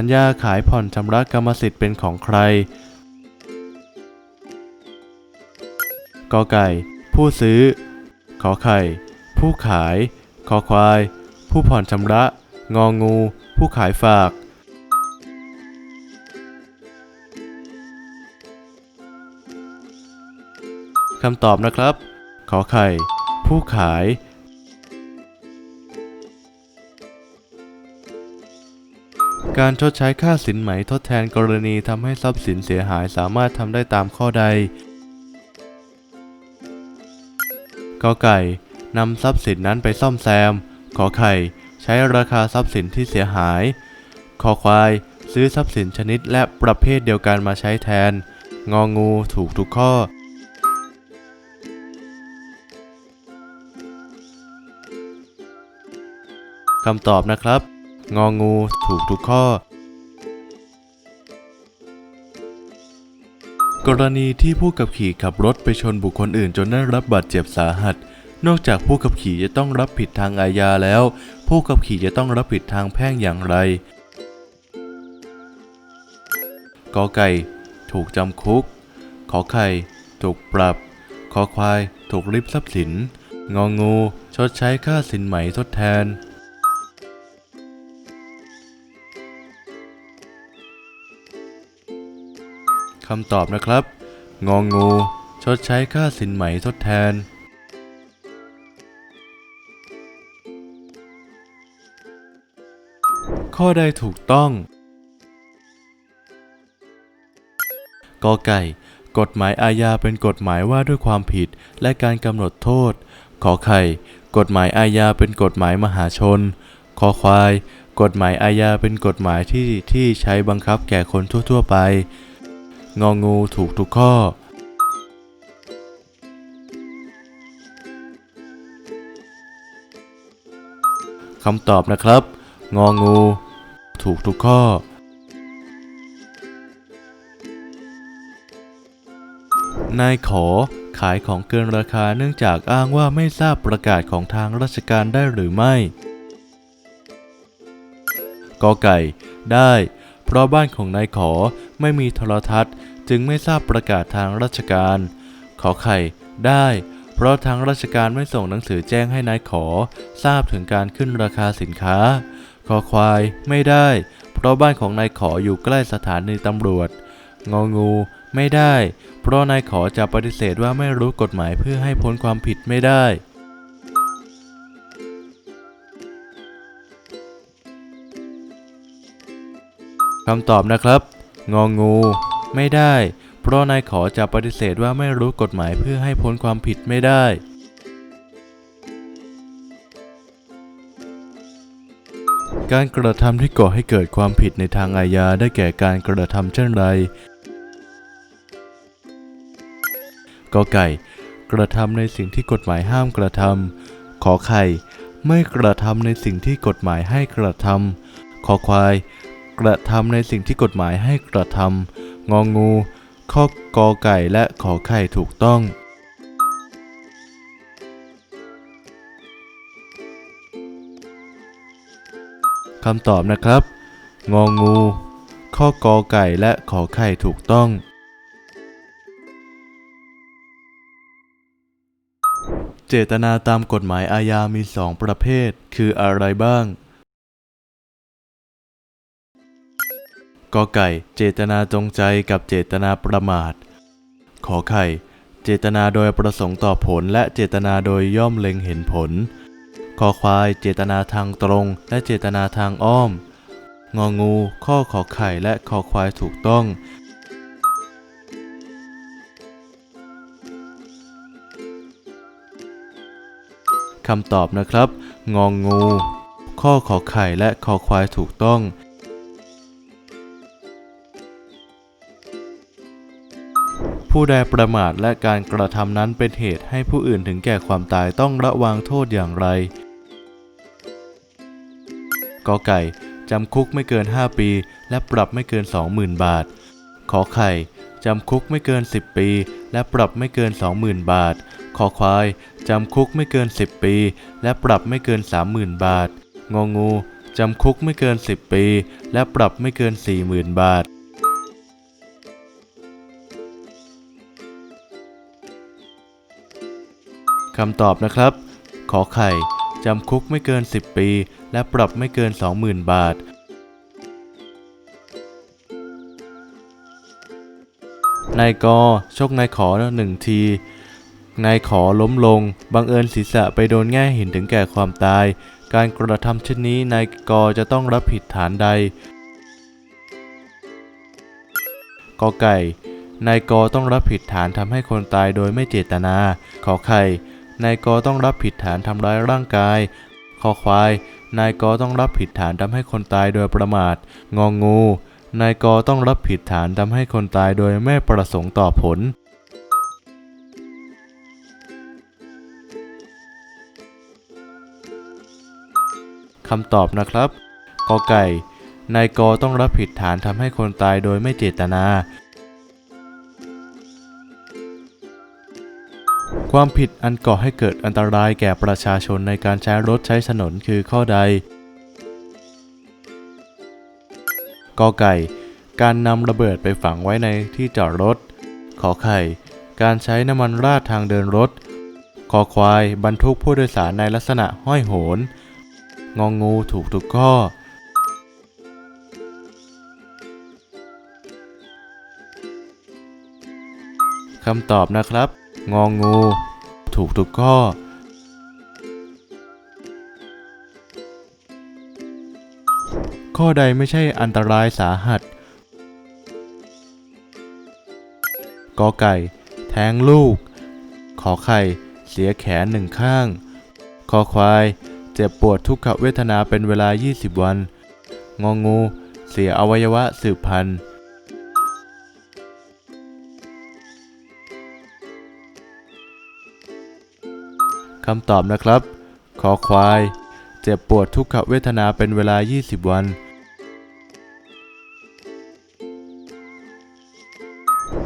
สัญญาขายผ่อนชำระกรรมสิทธิ์เป็นของใครกอไก่ ผู้ซื้อ ขอไข่ ผู้ขาย คอควาย ผู้ผ่อนชำระ งองู ผู้ขายฝากคำตอบนะครับ ขอไข่ ผู้ขาย การชดใช้ค่าสินไหมทดแทนกรณีทำให้ทรัพย์สินเสียหายสามารถทำได้ตามข้อใดกอไก่นำทรัพย์สินนั้นไปซ่อมแซม ขอไข่ ใช้ราคาทรัพย์สินที่เสียหายคอควาย ซื้อทรัพย์สินชนิดและประเภทเดียวกันมาใช้แทน งองูถูกทุกข้อ คำตอบนะครับ งองู ถูกทุกข้อ กรณีที่ผู้ขับขี่ขับรถไปชนบุคคลอื่นจนได้รับบาดเจ็บสาหัส นอกจากผู้ขับขี่จะต้องรับผิดทางอาญาแล้ว ผู้ขับขี่จะต้องรับผิดทางแพ่งอย่างไรกอไก่ ถูกจำคุก ขอไข่ ถูกปรับ ขอควาย ถูกริบทรัพย์สิน งองู ชดใช้ค่าสินไหมทดแทน คำตอบนะครับ งองงู ชดใช้ค่าสินไหมทดแทน ข้อใดถูกต้องกอไก่ กฎหมายอาญาเป็นกฎหมายว่าด้วยความผิดและการกำหนดโทษ ขอไข่ กฎหมายอาญาเป็นกฎหมายมหาชน คอควาย กฎหมายอาญาเป็นกฎหมายที่ที่ใช้บังคับแก่คนทั่ว ๆ ไป งองูถูกทุกข้อ คำตอบนะครับ งองู ถูกทุกข้อ นายขอขายของเกินราคาเนื่องจากอ้างว่าไม่ทราบประกาศของทางราชการได้หรือไม่กอไก่ ได้ เพราะบ้านของนายขอไม่มีโทรทัศน์ จึงไม่ทราบประกาศทางราชการ ขอไข่ได้ เพราะทางราชการไม่ส่งหนังสือแจ้งให้นายขอ ทราบถึงการขึ้นราคาสินค้าคอควายไม่ได้ เพราะบ้านของนายขออยู่ใกล้สถานีตำรวจ งองูไม่ได้ เพราะนายขอจะปฏิเสธว่าไม่รู้กฎหมายเพื่อให้พ้นความผิดไม่ได้คำตอบนะครับ งองู ไม่ได้ เพราะนายขอจะปฏิเสธว่าไม่รู้กฎหมายเพื่อให้พ้นความผิดไม่ได้การกระทำที่ก่อให้เกิดความผิดในทางอาญาได้แก่การกระทำเช่นไรกอไก่ กระทำในสิ่งที่กฎหมายห้ามกระทำขอไข่ ไม่กระทำในสิ่งที่กฎหมายให้กระทำขอควาย กระทำในสิ่งที่กฎหมายให้กระทำ งองูข้อกอไก่และขอไข่ถูกต้องคำตอบนะครับ งองู ข้อกอไก่และขอไข่ถูกต้อง เจตนาตามกฎหมายอาญามีสองประเภท คืออะไรบ้าง กอไก่ เจตนาจงใจกับเจตนาประมาท ขอไข่ เจตนาโดยประสงค์ต่อผลและเจตนาโดยย่อมเล็งเห็นผล คอควาย เจตนาทางตรง และเจตนาทางอ้อม งองู ข้อขอไข่และคอควายถูกต้องคำตอบนะครับ งองูข้อขอไข่และคอควายถูกต้อง ผู้ใดประมาทและการกระทำนั้นเป็นเหตุให้ผู้อื่นถึงแก่ความตายต้องระวังโทษอย่างไรกอไก่จำคุกไม่เกิน 5 ปี และปรับไม่เกิน 20,000 บาท ขอไข่จำคุกไม่เกิน 10 ปี และปรับไม่เกิน 20,000 บาท ขอควายจำคุกไม่เกิน 10 ปี และปรับไม่เกิน 30,000 บาท งองูจำคุกไม่เกิน 10 ปี และปรับไม่เกิน 40,000 บาท คำตอบนะครับ ขอไข่จำคุกไม่เกิน 10 ปี และปรับไม่เกิน 20,000 บาท นายกชกนายขอหนึ่งที นายขอล้มลง บังเอิญศีรษะไปโดนแง่หินถึงแก่ความตาย การกระทำเช่นนี้นายกจะต้องรับผิดฐานใด กอไก่ นายกต้องรับผิดฐานทำให้คนตายโดยไม่เจตนา ขอไข่ นายกต้องรับผิดฐานทำร้ายร่างกาย คอควาย นายกต้องรับผิดฐานทำให้คนตายโดยประมาท งองงู นายกต้องรับผิดฐานทำให้คนตายโดยไม่ประสงค์ต่อผลคำตอบนะครับกอไก่ นายกต้องรับผิดฐานทำให้คนตายโดยไม่เจตนา ความผิดอันก่อให้เกิดอันตรายแก่ประชาชนในการใช้รถใช้ถนนคือข้อใดกอไก่ การนำระเบิดไปฝังไว้ในที่จอดรถ ขอไข่ การใช้น้ำมันราดทางเดินรถ คอควายบรรทุกผู้โดยสารในลักษณะห้อยโหน งองูถูกทุกข้อ คำตอบนะครับ งองงู ถูกทุกข้อ ข้อใดไม่ใช่อันตรายสาหัสกอไก่ แท้งลูก ขอไข่ เสียแขนหนึ่งข้าง คอควาย เจ็บปวดทุกขเวทนาเป็นเวลา 20 วัน งองู เสียอวัยวะสืบพันธุ์ คำตอบนะครับขอควาย เจ็บปวดทุกขเวทนาเป็นเวลา 20 วัน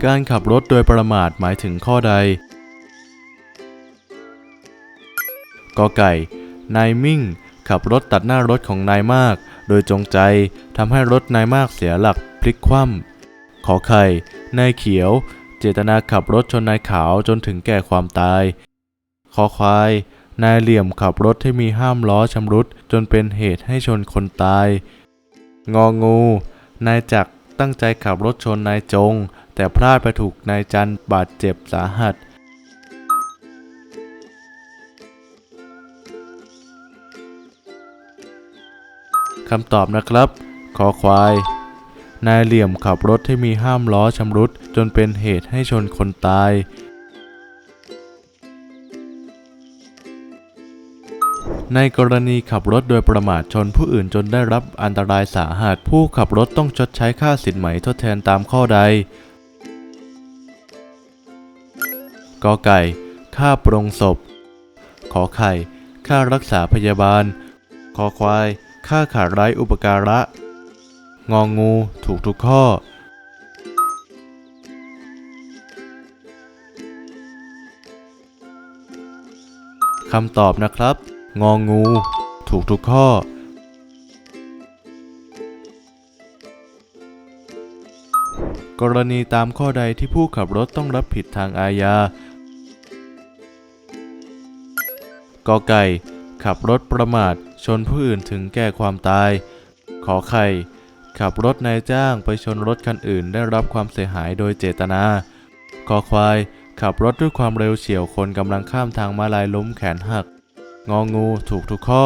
การขับรถโดยประมาทหมายถึงข้อใด กอไก่ นายมิ่ง ขับรถตัดหน้ารถของนายมาก โดยจงใจทำให้รถนายมากเสียหลักพลิกคว่ำขอไข่ นายเขียว เจตนาขับรถชนนายขาวจนถึงแก่ความตาย คอควาย นายเหลี่ยมขับรถที่มีห้ามล้อชำรุดจนเป็นเหตุให้ชนคนตาย งองู นายจักรตั้งใจขับรถชนนายจง แต่พลาดไปถูกนายจันบาดเจ็บสาหัสคำตอบนะครับคอควาย นายเหลี่ยมขับรถที่มีห้ามล้อชำรุดจนเป็นเหตุให้ชนคนตาย ในกรณีขับรถโดยประมาทชนผู้อื่นจนได้รับอันตรายสาหัส ผู้ขับรถต้องชดใช้ค่าสินไหมทดแทนตามข้อใดกอไก่ ค่าปรงศพ ขอไข่ ค่ารักษาพยาบาล คอควาย ค่าขาดไร้อุปการะ งองูถูกทุกข้อ คำตอบนะครับ งองู ถูกทุกข้อ กรณีตามข้อใดที่ผู้ขับรถต้องรับผิดทางอาญากอไก่ ขับรถประมาทชนผู้อื่นถึงแก่ความตาย ขอไข่ ขับรถนายจ้างไปชนรถคันอื่นได้รับความเสียหายโดยเจตนา คอควาย ขับรถด้วยความเร็วเฉียวคนกำลังข้ามทางมาลายล้มแขนหัก งองูถูกทุกข้อ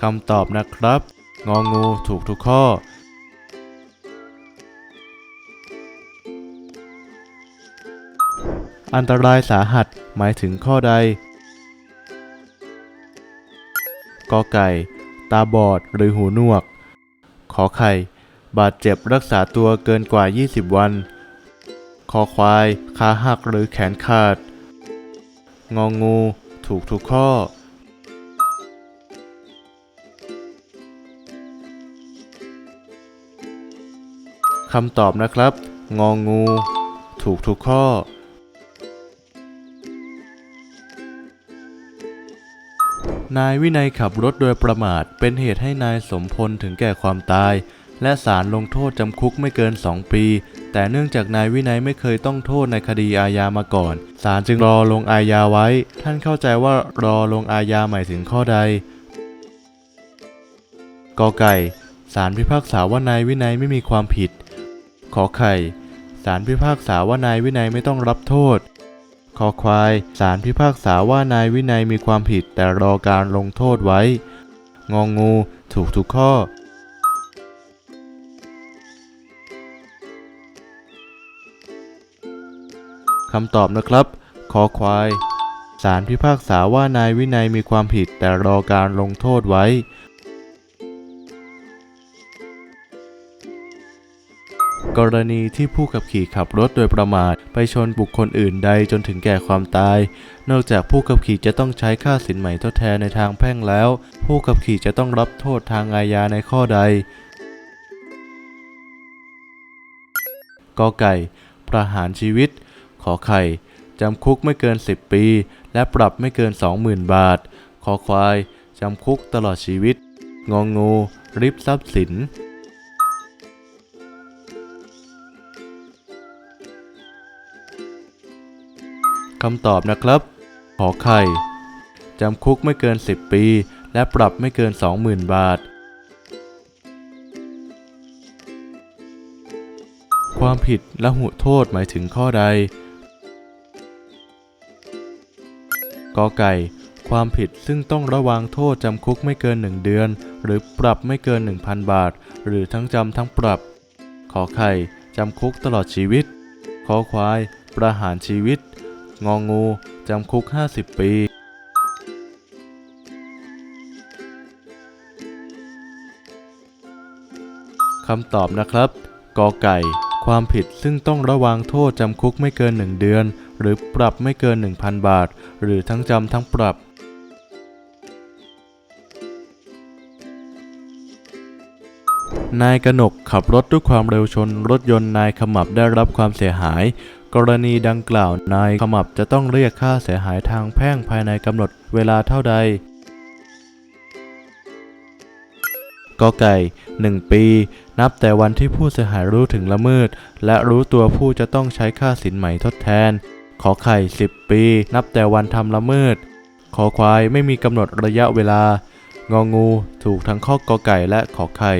คำตอบนะครับ งองูถูกทุกข้อ อันตรายสาหัสหมายถึงข้อใดกอไก่ ตาบอดหรือหูหนวก ขอไข่ บาดเจ็บรักษาตัวเกินกว่า 20 วัน คอควาย ขาหักหรือแขนขาด งองงู ถูกทุกข้อ คำตอบนะครับ งองู ถูกทุกข้อ นายวินัยขับรถโดยประมาทเป็นเหตุให้นายสมพลถึงแก่ความตาย และศาลลงโทษจำคุกไม่เกิน 2 ปี แต่เนื่องจากนายวินัยไม่เคยต้องโทษในคดีอาญามาก่อน ศาลจึงรอลงอาญาไว้ ท่านเข้าใจว่ารอลงอาญาหมายถึงข้อใด กอไก่ศาลพิพากษาว่านายวินัยไม่มีความผิด ขอไข่ศาลพิพากษาว่านายวินัยไม่ต้องรับโทษ คอควายศาลพิพากษาว่านายวินัยมีความผิดแต่รอการลงโทษไว้ งองูถูกทุกข้อำตอบนะครับ คอควายศาลพิพากษาว่านายวินัยมีความผิดแต่รอการลงโทษไว้ กรณีที่ผู้ขับขี่ขับรถโดยประมาท ไปชนบุคคลอื่นใดจนถึงแก่ความตาย นอกจากผู้ขับขี่จะต้องใช้ค่าสินไหมทดแทนในทางแพ่งแล้ว ผู้ขับขี่จะต้องรับโทษทางอาญาในข้อใดกอไก่ ประหารชีวิต ขอไข่จำคุกไม่เกิน 10 ปี และปรับไม่เกิน 20,000 บาท ขอควายจำคุกตลอดชีวิต งองงู ริบทรัพย์สินคำตอบนะครับ ขอไข่จำคุกไม่เกิน 10 ปี และปรับไม่เกิน 20,000 บาท ความผิดและหุโทษหมายถึงข้อใด กอไก่ ความผิดซึ่งต้องระวังโทษจำคุกไม่เกิน 1 เดือน หรือปรับไม่เกิน 1,000 บาท หรือทั้งจำทั้งปรับ ขอไข่จำคุกตลอดชีวิต ขอควาย ประหารชีวิต งองู จำคุก 50 ปีคำตอบนะครับ กอไก่ ความผิดซึ่งต้องระวังโทษจำคุกไม่เกิน 1 เดือน หรือปรับไม่เกิน 1,000 บาท หรือทั้งจำทั้งปรับนายกนกขับรถด้วยความเร็วชนรถยนต์นายขมับได้รับความเสียหาย กรณีดังกล่าวนายขมับจะต้องเรียกค่าเสียหายทางแพ่งภายในกำหนดเวลาเท่าใดกอไก่ 1 ปี นับแต่วันที่ผู้เสียหายรู้ถึงละเมิด และรู้ตัวผู้จะต้องใช้ค่าสินไหม่ทดแทน ขอไข่ 10 ปี นับแต่วันทำละเมิด ขอควายไม่มีกำหนดระยะเวลา งองูถูกทั้งข้อกอไก่และขอไข่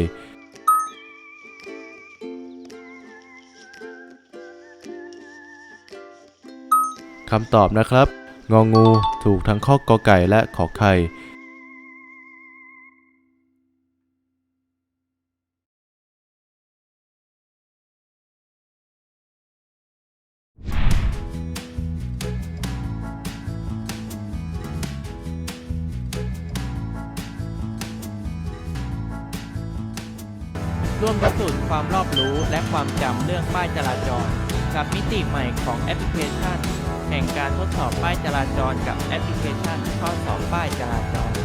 คำตอบนะครับ งองูถูกทั้งข้อกอไก่และขอไข่ ร่วมพิสูจน์ความรอบรู้และความจำเรื่องป้ายจราจร กับมิติใหม่ของแอปพลิเคชัน แห่งการทดสอบป้ายจราจรกับแอปพลิเคชันข้อสอบป้ายจราจร